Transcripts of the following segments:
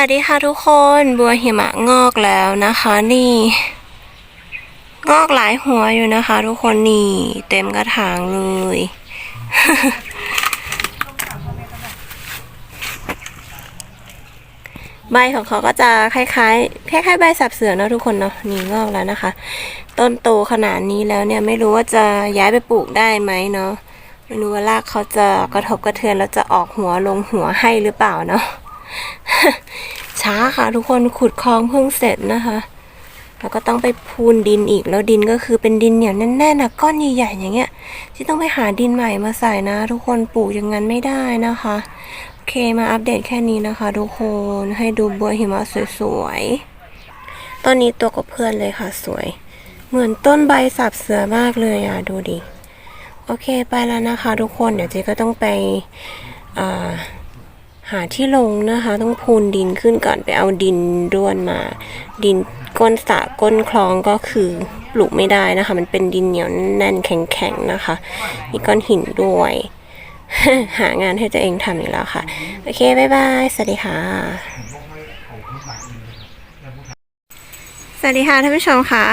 วัสดีค่ะทุกคนบัวหิมะงอกแล้วนะคะ นี่ งอกหลายหัวอยู่นะคะ ทุกคนนี่ เต็มกระถางเลย ใบของเขาก็จะคล้ายๆคล้ายๆใบสับเสือเนอะทุกคนเนาะนี่งอกแล้วนะคะ ต้นโตขนาดนี้แล้วเนี่ยไม่รู้ว่าจะย้ายไปปลูกได้ไหมเนาะไม่รู้ว่ารากเขาจะกระทบกระเทือนแล้วจะออกหัวลงหัวให้หรือเปล่าเนาะ ช้าค่ะทุกคนขุดคลองเพิ่งเสร็จนะคะ แล้วก็ต้องไปพูนดินอีกแล้วดินก็คือเป็นดินเหนียวแน่นๆนะก้อนใหญ่ๆอย่างเงี้ย ที่ต้องไปหาดินใหม่มาใส่นะ ทุกคนปลูกอย่างนั้นไม่ได้นะคะโอเคมาอัปเดตแค่นี้นะคะ ทุกคนให้ดูบัวหิมะสวยๆต้นนี้ตัวกับเพื่อนเลยค่ะสวย เหมือนต้นใบสับเสือมากเลยอะดูดิโอเคไปแล้วนะคะ ทุกคนเดี๋ยวเจ๊ก็ต้องไปอ่า หาที่ลงนะคะ ต้องพูนดินขึ้นก่อนไปเอาดินร่วนมา ดินก้นสระก้นคลองก็คือปลูกไม่ได้นะคะ มันเป็นดินเหนียวแน่นแข็งๆนะคะ มีก้อนหินด้วย หางานให้ตัวเองทำอีกแล้วค่ะ โอเค บ๊ายบาย สวัสดีค่ะสวัสดีค่ะท่านผู้ชมค่ะ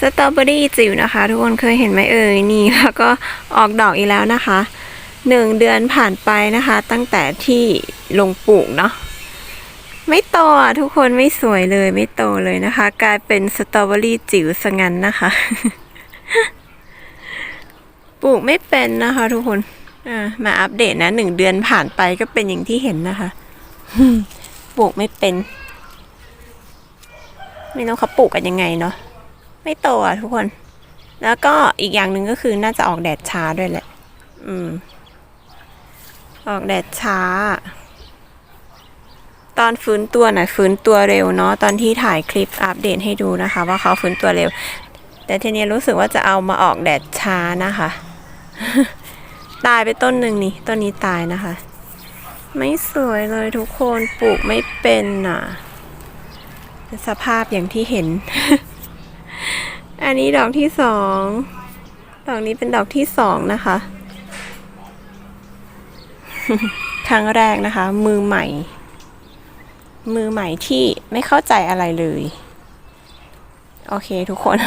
สตรอเบอรี่จิ๋วนะคะ ทุกคนเคยเห็นไหมเอ่ยนี่แล้วก็ออกดอกอีกแล้วนะคะ หนึ่งเดือนผ่านไปนะคะ ตั้งแต่ที่ลงปลูกเนาะไม่โตอะทุกคนไม่สวยเลยไม่โตเลยนะคะ กลายเป็นสตรอเบอรี่จิ๋วซะงั้นนะคะ ปลูกไม่เป็นนะคะ ทุกคนมาอัปเดตนะหนึ่งเดือนผ่านไปก็เป็นอย่างที่เห็นนะคะปลูกไม่เป็น ไม่รู้เขาปลูกกันยังไงเนาะไม่โตอะทุกคน แล้วก็อีกอย่างหนึ่งก็คือน่าจะออกแดดช้าด้วยแหละ อืม ออกแดดช้า ตอนฟื้นตัวหน่อยฟื้นตัวเร็วเนาะตอนที่ถ่ายคลิปอัปเดตให้ดูนะคะ ว่าเขาฟื้นตัวเร็ว แต่ทีนี้รู้สึกว่าจะเอามาออกแดดช้านะคะ ตายไปต้นหนึ่งนี่ต้นนี้ตายนะคะ ไม่สวยเลยทุกคนปลูกไม่เป็นน่ะสภาพอย่างที่เห็น อันนี้ดอกที่สอง ดอกนี้เป็นดอกที่สองนะคะ ครั้งแรกนะคะ มือใหม่ มือใหม่ที่ไม่เข้าใจอะไรเลย โอเคทุกคน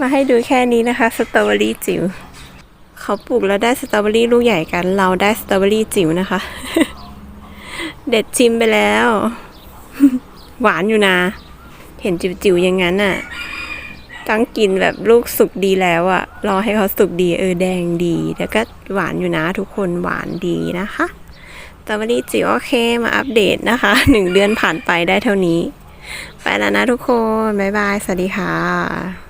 มาให้ดูแค่นี้นะคะสตรอเบอรี่จิ๋วเขาปลูกแล้วได้สตรอเบอรี่ลูกใหญ่กัน เราได้สตรอเบอรี่จิ๋วนะคะ เด็ดชิมไปแล้ว หวานอยู่นะ เห็นจิ๋วๆอย่างนั้นน่ะ ต้องกินแบบลูกสุกดีแล้วอะรอให้เขาสุกดีเออแดงดี แล้วก็หวานอยู่นะทุกคนหวานดีนะคะแต่วันนี้จิ๋วโอเคมาอัปเดตนะคะหนึ่งเดือนผ่านไปได้เท่านี้ ไปแล้วนะทุกคน บ๊ายบาย สวัสดีค่ะ